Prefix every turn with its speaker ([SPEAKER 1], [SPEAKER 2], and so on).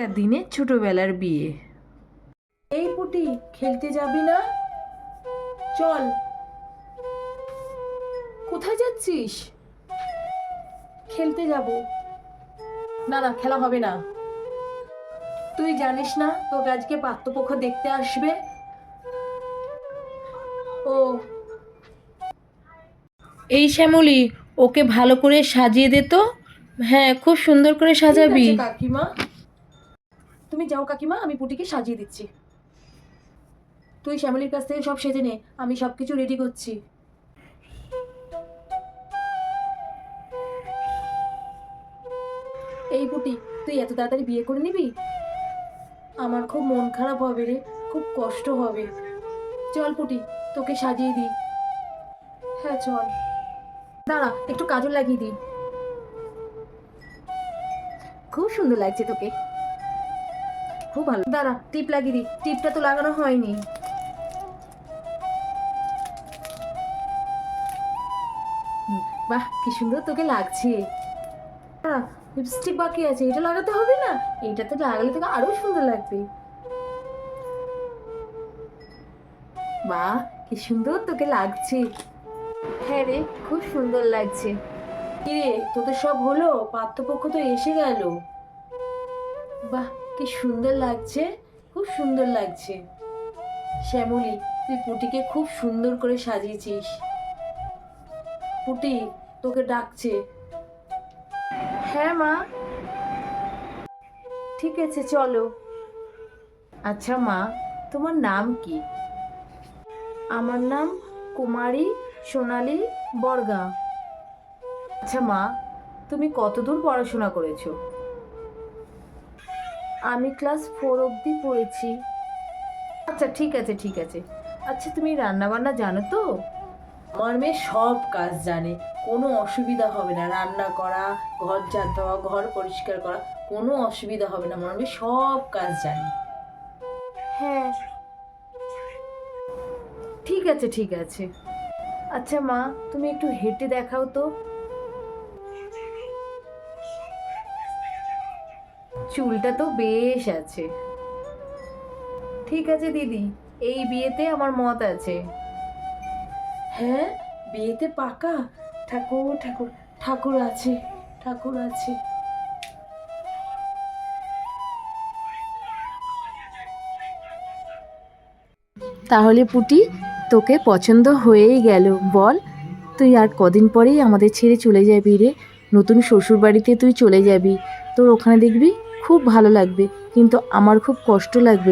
[SPEAKER 1] আগেকার দিনে ছোটবেলার বিয়ে। এই পুটি খেলতে যাবি না? চল। কোথায় যাচ্ছিস? খেলতে যাব। না না খেলা হবে না। তুই জানিস না তোকে আজকে পাত্রপক্ষ দেখতে আসবে? ও। এই শ্যামলি ওকে ভালো করে সাজিয়ে দে তো। হ্যাঁ খুব সুন্দর করে সাজাবি। কাকিমা। তুমি যাও কাকিমা, আমি পুটিকে সাজিয়ে দিচ্ছি। তুই শ্যামলির কাছ থেকে সব সেজে নে, আমি সব কিছু রেডি করছি। এই পুটি, তুই এত তাড়াতাড়ি বিয়ে করে নিবি? আমার খুব মন খারাপ হবে রে, খুব কষ্ট হবে। চল পুটি, তোকে সাজিয়ে দিই। হ্যাঁ চল। দাঁড়া, একটু কাজল লাগিয়ে দিই। খুব সুন্দর লাগছে তোকে। খুব ভালো। দাঁড়া, টিপ লাগিয়ে দিই। টিপটা তো লাগানো হয়নি। বাহ, কি সুন্দর তোকে লাগছে। লিপস্টিক বাকি আছে, এটা লাগাতে হবে না? এইটাতে লাগালে তোকে আরও সুন্দর লাগবে। বাহ, কি সুন্দর তোকে লাগছে। হ্যাঁ রে, খুব সুন্দর লাগছে। কিরে তোদের সব হলো? পাত্রপক্ষ তো এসে গেল। বাহ কি সুন্দর লাগছে, খুব সুন্দর লাগছে। শ্যামলি, তুই পুটিকে খুব সুন্দর করে সাজিয়েছিস। পুটি, তোকে ডাকছে। হ্যাঁ মা। ঠিক আছে, চলো। আচ্ছা মা, তোমার নাম কি? আমার নাম কুমারী সোনালী বর্গা। আচ্ছা মা, তুমি কতদূর পড়াশোনা করেছ? আমি ক্লাস ফোর অবধি পড়েছি। আচ্ছা ঠিক আছে ঠিক আছে। আচ্ছা তুমি রান্না বান্না জানো তো? আমার মেয়ে সব কাজ জানে। কোনো অসুবিধা হবে না। রান্না করা ঘর ঝাড় দেওয়া ঘর পরিষ্কার করা কোনো অসুবিধা হবে না। আমার মেয়ে সব কাজ জানে। হ্যাঁ। ঠিক আছে ঠিক আছে। আচ্ছা মা তুমি একটু হেঁটে দেখাও তো। চুলটা তো বেশ আছে। ঠিক আছে দিদি এই বিয়েতে আমার মত আছে। হ্যাঁ বিয়েতে পাকা? ঠাকুর ঠাকুর ঠাকুর আছে ঠাকুর আছে। তাহলে পুটি তোকে পছন্দ হয়েই গেল বল। তুই আর কদিন পরেই আমাদের ছেড়ে চলে যাবি রে। নতুন শ্বশুর বাড়িতে তুই চলে যাবি। তোর ওখানে দেখবি? খুব ভালো লাগবে কিন্তু আমার খুব কষ্ট লাগবে।